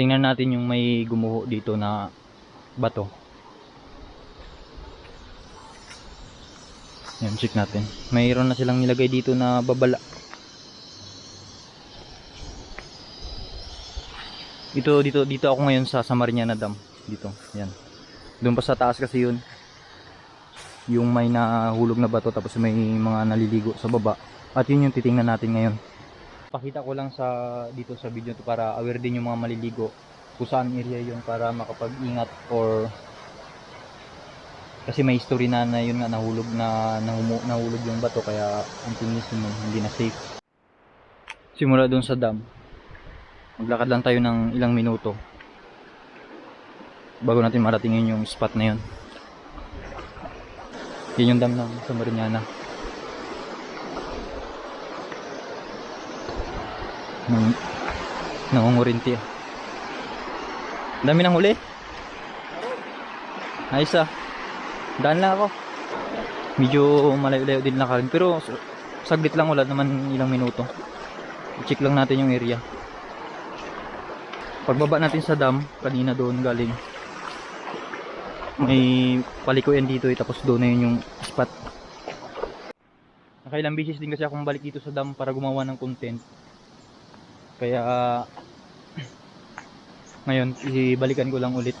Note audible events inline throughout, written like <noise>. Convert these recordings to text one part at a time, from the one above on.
Tingnan natin yung may gumuho dito na bato. Yan, check natin. Mayroon na silang nilagay dito na babala. Dito, dito, dito ako ngayon sa Samariñana Dam. Dito, yan. Doon pa sa taas kasi yun. Yung may nahulog na bato tapos may mga naliligo sa baba. At yun yung titingnan natin ngayon. Pakita ko lang sa dito sa video to para aware din yung mga maliligo kung saan area yun para makapag-ingat or kasi may history na na yun nga nahulog na nahumo, nahulog yung bato kaya ang tingin mo hindi na safe. Simula doon sa dam. Maglakad lang tayo ng ilang minuto bago natin maratingin yung spot na yun. Yun yung dam ng Samariñana. Nang nangungurinti ah. Dami ng huli. Ayos ah. Daan lang ako. Medyo malayo-layo din lakarin. Pero saglit lang wala naman ilang minuto. I-check lang natin yung area. Pagbaba natin sa dam, kanina doon galing. May palikuyan dito eh, tapos doon na yun yung spot. Nakailang beses din kasi akong balik dito sa dam para gumawa ng content. Kaya ngayon, ibalikan ko lang ulit.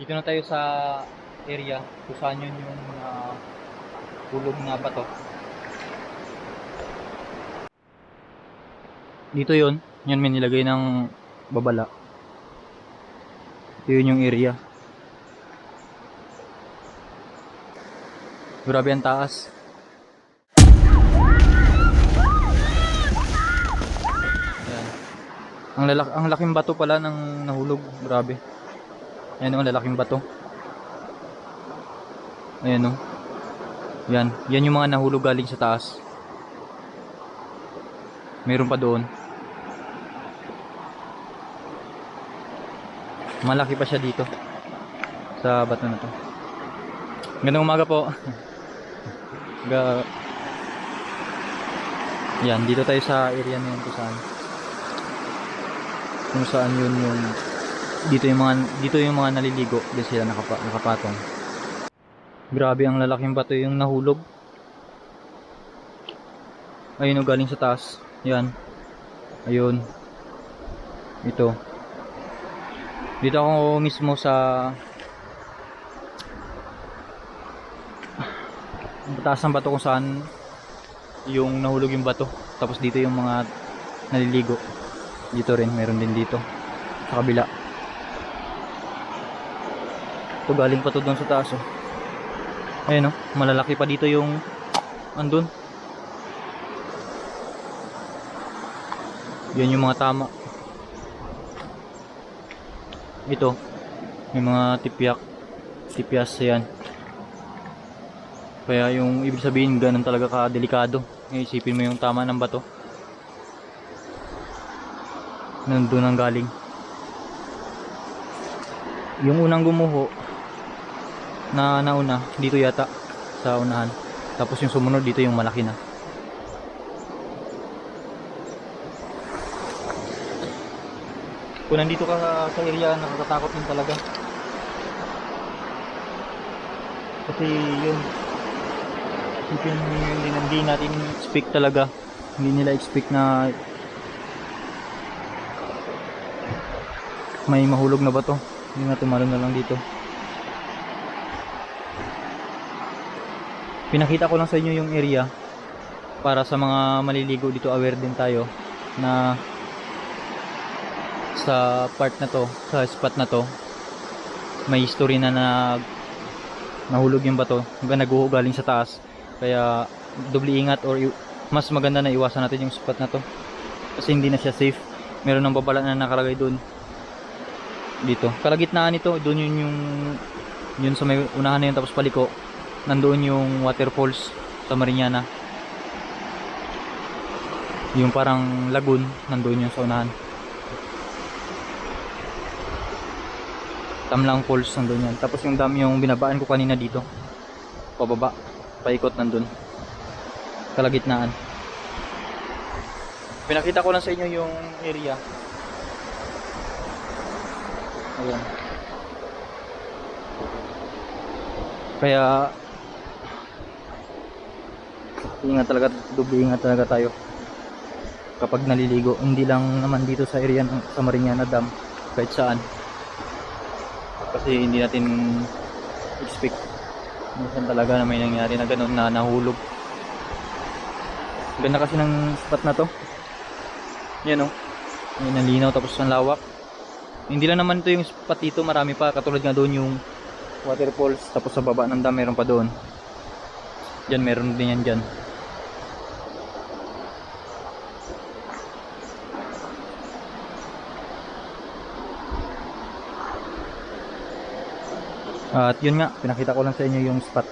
Dito na tayo sa area kung saan yun yung uh, hulog na bato. Dito yun, yan may nilagay ng babala. Yun yung area. Grabe ang taas. Ang lalak ang laking bato pala ng nahulog, grabe. Ayan oh, ang lalaking bato. Ayan oh. Yan, yan yung mga nahulog galing sa taas. Meron pa doon. Malaki pa siya dito. Sa bato na to. Gandang umaga po. <laughs> Ga Yan, dito tayo sa area na yun kung saan. Kung saan yun yung dito yung mga dito yung mga naliligo, doon sila nakapa, nakapatong. Grabe ang lalaking bato yung nahulog. Ayun o galing sa taas. Yan. Ayun. Ito. Dito ako mismo sa taas ng bato kung saan yung nahulog yung bato. Tapos dito yung mga naliligo. Dito rin, meron din dito. Sa kabila. Ito galing pa to doon sa taas oh. Ayun oh, malalaki pa dito yung andun. Yan yung mga tama. Ito, yung mga tipyak. Tipyas yan. Kaya yung ibig sabihin ganun talaga ka delikado. Isipin mo yung tama ng bato. Nandun ang galing. Yung unang gumuho na nauna dito yata sa unahan. Tapos yung sumunod dito yung malaki na. Kung nandito ka sa, area, nakakatakot din talaga. Kasi yun, hindi, hindi natin expect talaga. Hindi nila expect na may mahulog na ba to? Hindi na tumalon na lang dito. Pinakita ko lang sa inyo yung area para sa mga maliligo dito aware din tayo na sa part na to, sa spot na to may history na nag nahulog yung bato, hanggang naguho galing sa taas. Kaya doble ingat or mas maganda na iwasan natin yung spot na to. Kasi hindi na siya safe. Meron ng babala na nakalagay doon. Dito. Kalagitnaan nito, doon yun yung yun sa may unahan na yun tapos paliko. Nandoon yung waterfalls sa Mariñana. Yung parang lagoon, nandoon yung sa unahan. Tamlang falls nandoon yan. Tapos yung dam yung binabaan ko kanina dito. Pababa. Paikot nandun. Kalagitnaan. Pinakita ko lang sa inyo yung area. Ayan. Kaya ingat talaga, doble ingat talaga tayo kapag naliligo. Hindi lang naman dito sa area ng sa Dam, kahit saan. Kasi hindi natin expect minsan talaga na may nangyari na ganun na nahulog. Ganda kasi ng spot na to. Yan o. Yan ang linaw tapos ang lawak. Hindi lang naman to yung spot dito, marami pa. Katulad nga doon yung waterfalls. Tapos sa baba ng dam meron pa doon. Diyan meron din yan dyan. At yun nga, pinakita ko lang sa inyo yung spot